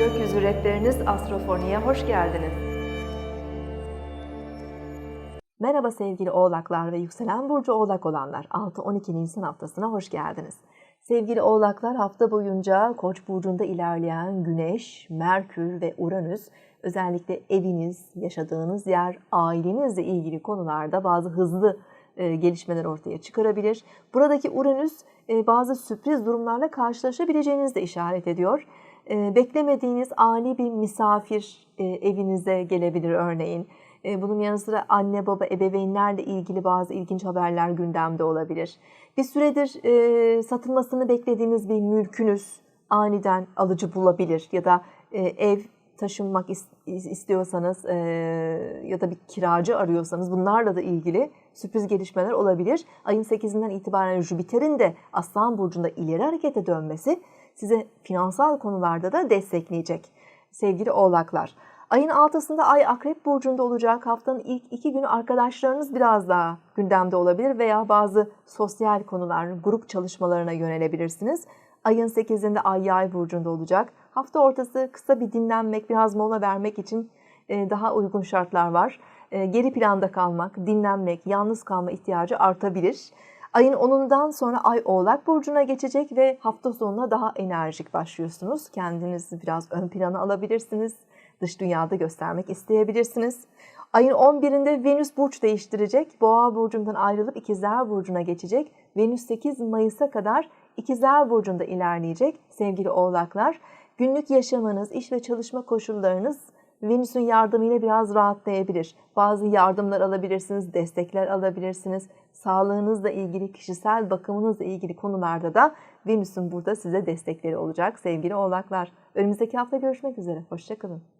Hedefleriniz Astrofoni'ye hoş geldiniz. Merhaba sevgili oğlaklar ve yükselen burcu oğlak olanlar. 6-12 Nisan haftasına hoş geldiniz. Sevgili oğlaklar hafta boyunca Koç burcunda ilerleyen Güneş, Merkür ve Uranüs özellikle eviniz, yaşadığınız yer, ailenizle ilgili konularda bazı hızlı gelişmeler ortaya çıkarabilir. Buradaki Uranüs e, bazı sürpriz durumlarla karşılaşabileceğinizi de işaret ediyor. E, beklemediğiniz ani bir misafir e, evinize gelebilir örneğin. E, Bunun yanı sıra anne baba ebeveynlerle ilgili bazı ilginç haberler gündemde olabilir. Bir süredir e, satılmasını beklediğiniz bir mülkünüz aniden alıcı bulabilir ya da e, ev taşınmak is- istiyorsanız ya da bir kiracı arıyorsanız bunlarla da ilgili sürpriz gelişmeler olabilir. Ayın 8'inden itibaren Jüpiter'in de Aslan Burcu'nda ileri harekete dönmesi size finansal konularda da destekleyecek sevgili oğlaklar. Ayın 6'sında Ay Akrep Burcu'nda olacak. Haftanın ilk iki günü arkadaşlarınız biraz daha gündemde olabilir veya bazı sosyal konular, grup çalışmalarına yönelebilirsiniz. Ayın 8'inde Ay Yay Burcu'nda olacak. Hafta ortası kısa bir dinlenmek, biraz mola vermek için e, daha uygun şartlar var. E, Geri planda kalmak, dinlenmek, yalnız kalma ihtiyacı artabilir. Ayın 10'undan sonra Ay Oğlak Burcu'na geçecek ve hafta sonuna daha enerjik başlıyorsunuz. Kendinizi biraz ön plana alabilirsiniz. Dış dünyada göstermek isteyebilirsiniz. Ayın 11'inde Venüs burç değiştirecek. Boğa burcundan ayrılıp İkizler burcuna geçecek. Venüs 8 Mayıs'a kadar İkizler burcunda ilerleyecek sevgili Oğlaklar. Günlük yaşamınız, iş ve çalışma koşullarınız Venüs'ün yardımıyla biraz rahatlayabilir. Bazı yardımlar alabilirsiniz, destekler alabilirsiniz. Sağlığınızla ilgili, kişisel bakımınızla ilgili konularda da Venüs'ün burada size destekleri olacak sevgili oğlaklar. Önümüzdeki hafta görüşmek üzere. Hoşçakalın.